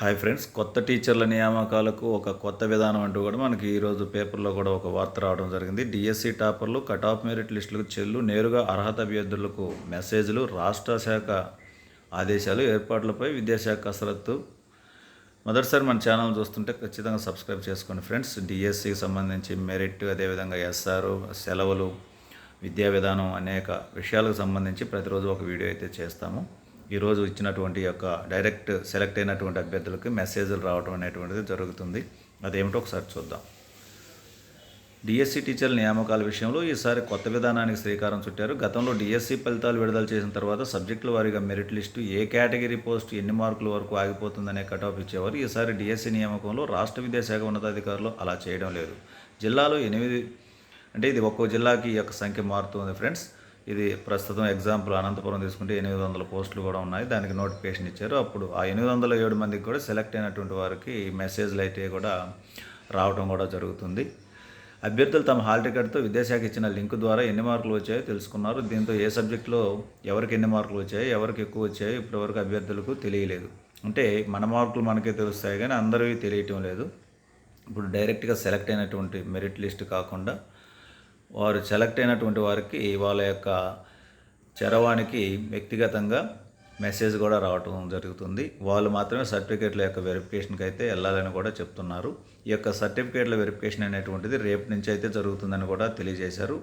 Hi friends కొత్త టీచర్ల నియామకాలకు ఒక కొత్త విధానం అంటూ కూడా మనకి ఈరోజు పేపర్లో కూడా ఒక వార్త రావడం జరిగింది. డిఎస్సి టాపర్లు కట్ ఆఫ్ మెరిట్ లిస్టులకు చెల్లు నేరుగా అర్హత అభ్యర్థులకు మెసేజ్లు రాష్ట్ర శాఖ ఆదేశాలు ఏర్పాట్లపై విద్యాశాఖ కసరత్తు. మొదటిసారి మన ఛానల్ చూస్తుంటే ఖచ్చితంగా సబ్స్క్రైబ్ చేసుకోండి ఫ్రెండ్స్. డిఎస్సికి సంబంధించి మెరిట్ అదేవిధంగా ఎస్ఆర్ సెలవులు విద్యా విధానం అనేక విషయాలకు సంబంధించి ప్రతిరోజు ఒక వీడియో అయితే చేస్తాము. ఈరోజు ఇచ్చినటువంటి యొక్క డైరెక్ట్ సెలెక్ట్ అయినటువంటి అభ్యర్థులకి మెసేజ్లు రావడం అనేటువంటిది జరుగుతుంది. అదేమిటో ఒకసారి చూద్దాం. డిఎస్సి టీచర్ల నియామకాల విషయంలో ఈసారి కొత్త విధానానికి శ్రీకారం చుట్టారు. గతంలో డిఎస్సి ఫలితాలు విడుదల చేసిన తర్వాత సబ్జెక్టుల వారీగా మెరిట్ లిస్టు ఏ కేటగిరీ పోస్ట్ ఎన్ని మార్కుల వరకు ఆగిపోతుందనే కటాఫ్ ఇచ్చేవారు. ఈసారి డిఎస్సి నియామకంలో రాష్ట్ర విద్యాశాఖ ఉన్నతాధికారులు అలా చేయడం లేదు. జిల్లాలో ఎనిమిది అంటే ఇది ఒక్కో జిల్లాకి ఈ యొక్క సంఖ్య మారుతుంది ఫ్రెండ్స్. ఇది ప్రస్తుతం ఎగ్జాంపుల్ అనంతపురం తీసుకుంటే ఎనిమిది వందల పోస్టులు కూడా ఉన్నాయి. దానికి నోటిఫికేషన్ ఇచ్చారు. అప్పుడు ఆ ఎనిమిది వందల ఏడు మందికి కూడా సెలెక్ట్ అయినటువంటి వారికి మెసేజ్లు అయితే కూడా రావడం కూడా జరుగుతుంది. అభ్యర్థులు తమ హాల్ టికెట్తో విద్యాశాఖ ఇచ్చిన లింక్ ద్వారా ఎన్ని మార్కులు వచ్చాయో తెలుసుకున్నారు. దీంతో ఏ సబ్జెక్టులో ఎవరికి ఎన్ని మార్కులు వచ్చాయో ఎవరికి ఎక్కువ వచ్చాయో ఇప్పటివరకు అభ్యర్థులకు తెలియలేదు. అంటే మన మార్కులు మనకే తెలుస్తాయి కానీ అందరివి తెలియటం లేదు. ఇప్పుడు డైరెక్ట్గా సెలెక్ట్ అయినటువంటి మెరిట్ లిస్ట్ కాకుండా వారు సెలెక్ట్ అయినటువంటి వారికి వాళ్ళ యొక్క చరవాణికి వ్యక్తిగతంగా మెసేజ్ కూడా రావటం జరుగుతుంది. వాళ్ళు మాత్రమే సర్టిఫికేట్ల యొక్క వెరిఫికేషన్కి అయితే వెళ్ళాలని కూడా చెప్తున్నారు. ఈ యొక్క సర్టిఫికేట్ల వెరిఫికేషన్ అనేటువంటిది రేపు నుంచి అయితే జరుగుతుందని కూడా తెలియజేశారు.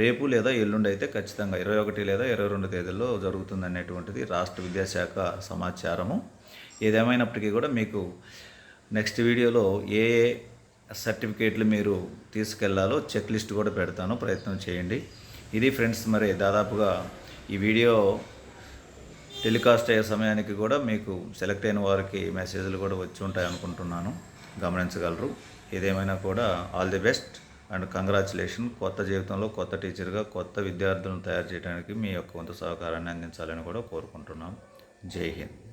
రేపు లేదా ఎల్లుండి అయితే ఖచ్చితంగా ఇరవై ఒకటి లేదా ఇరవై రెండు తేదీల్లో జరుగుతుంది అనేటువంటిది రాష్ట్ర విద్యాశాఖ సమాచారము. ఏదేమైనప్పటికీ కూడా మీకు నెక్స్ట్ వీడియోలో ఏ ఏ సర్టిఫికేట్లు మీరు తీసుకెళ్ళాలో చెక్ లిస్ట్ కూడా పెడతాను ప్రయత్నం చేయండి. ఇది ఫ్రెండ్స్ మరి దాదాపుగా ఈ వీడియో టెలికాస్ట్ అయ్యే సమయానికి కూడా మీకు సెలెక్ట్ అయిన వారికి మెసేజ్లు కూడా వచ్చి ఉంటాయి అనుకుంటున్నాను. గమనించగలరు. ఏదేమైనా కూడా all the best and congratulation. కొత్త జీవితంలో కొత్త టీచర్గా కొత్త విద్యార్థులను తయారు చేయడానికి మీ యొక్క కొంత సహకారాన్ని అందించాలని కూడా కోరుకుంటున్నాం. జై హింద్.